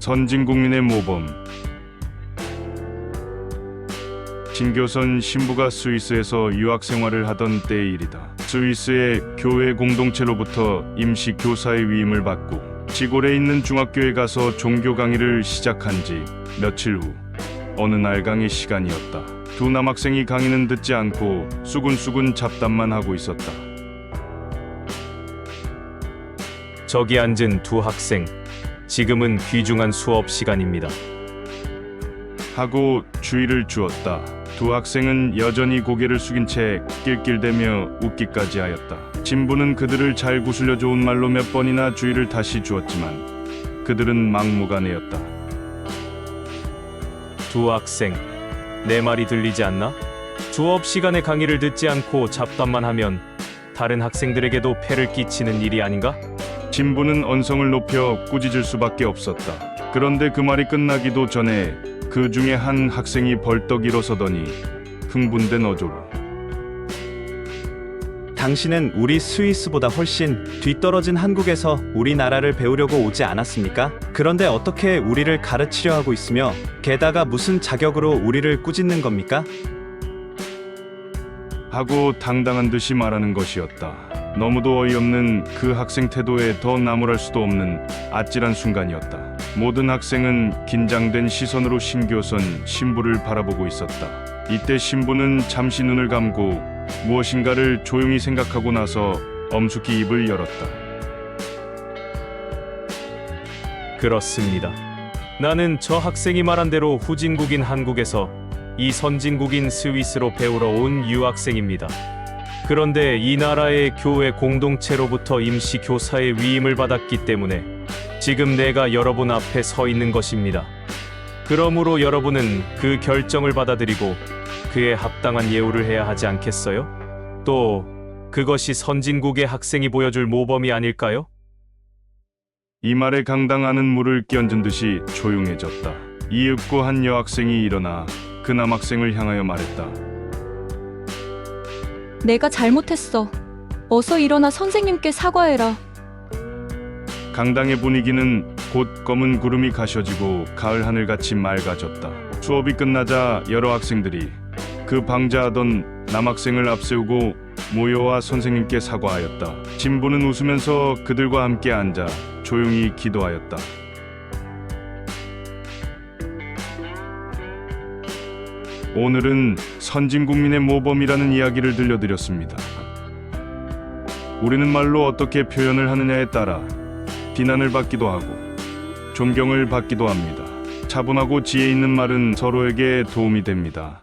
선진 국민의 모범 진교선 신부가 스위스에서 유학 생활을 하던 때의 일이다. 스위스의 교회 공동체로부터 임시 교사의 위임을 받고 시골에 있는 중학교에 가서 종교 강의를 시작한 지 며칠 후 어느 날 강의 시간이었다. 두 남학생이 강의는 듣지 않고 수군수군 잡담만 하고 있었다. 저기 앉은 두 학생. 지금은 귀중한 수업 시간입니다. 하고 주의를 주었다. 두 학생은 여전히 고개를 숙인 채 낄낄대며 웃기까지 하였다. 진부는 그들을 잘 구슬려 좋은 말로 몇 번이나 주의를 다시 주었지만 그들은 막무가내였다. 두 학생. 내 말이 들리지 않나? 수업 시간에 강의를 듣지 않고 잡담만 하면 다른 학생들에게도 폐를 끼치는 일이 아닌가? 진부는 언성을 높여 꾸짖을 수밖에 없었다. 그런데 그 말이 끝나기도 전에 그 중에 한 학생이 벌떡 일어서더니 흥분된 어조로 당신은 우리 스위스보다 훨씬 뒤떨어진 한국에서 우리나라를 배우려고 오지 않았습니까? 그런데 어떻게 우리를 가르치려 하고 있으며 게다가 무슨 자격으로 우리를 꾸짖는 겁니까? 하고 당당한 듯이 말하는 것이었다. 너무도 어이없는 그 학생 태도에 더 나무랄 수도 없는 아찔한 순간이었다. 모든 학생은 긴장된 시선으로 신교선 신부를 바라보고 있었다. 이때 신부는 잠시 눈을 감고 무엇인가를 조용히 생각하고 나서 엄숙히 입을 열었다. 그렇습니다. 나는 저 학생이 말한 대로 후진국인 한국에서 이 선진국인 스위스로 배우러 온 유학생입니다. 그런데 이 나라의 교회 공동체로부터 임시 교사의 위임을 받았기 때문에 지금 내가 여러분 앞에 서 있는 것입니다. 그러므로 여러분은 그 결정을 받아들이고 그에 합당한 예우를 해야 하지 않겠어요? 또 그것이 선진국의 학생이 보여줄 모범이 아닐까요? 이 말에 강당하는 물을 끼얹은 듯이 조용해졌다. 이윽고 한 여학생이 일어나 그 남학생을 향하여 말했다. 내가 잘못했어. 어서 일어나 선생님께 사과해라. 강당의 분위기는 곧 검은 구름이 가셔지고 가을 하늘같이 맑아졌다. 수업이 끝나자 여러 학생들이 그 방자하던 남학생을 앞세우고 모여와 선생님께 사과하였다. 진부는 웃으면서 그들과 함께 앉아 조용히 기도하였다. 오늘은 선진국민의 모범이라는 이야기를 들려드렸습니다. 우리는 말로 어떻게 표현을 하느냐에 따라 비난을 받기도 하고 존경을 받기도 합니다. 차분하고 지혜 있는 말은 서로에게 도움이 됩니다.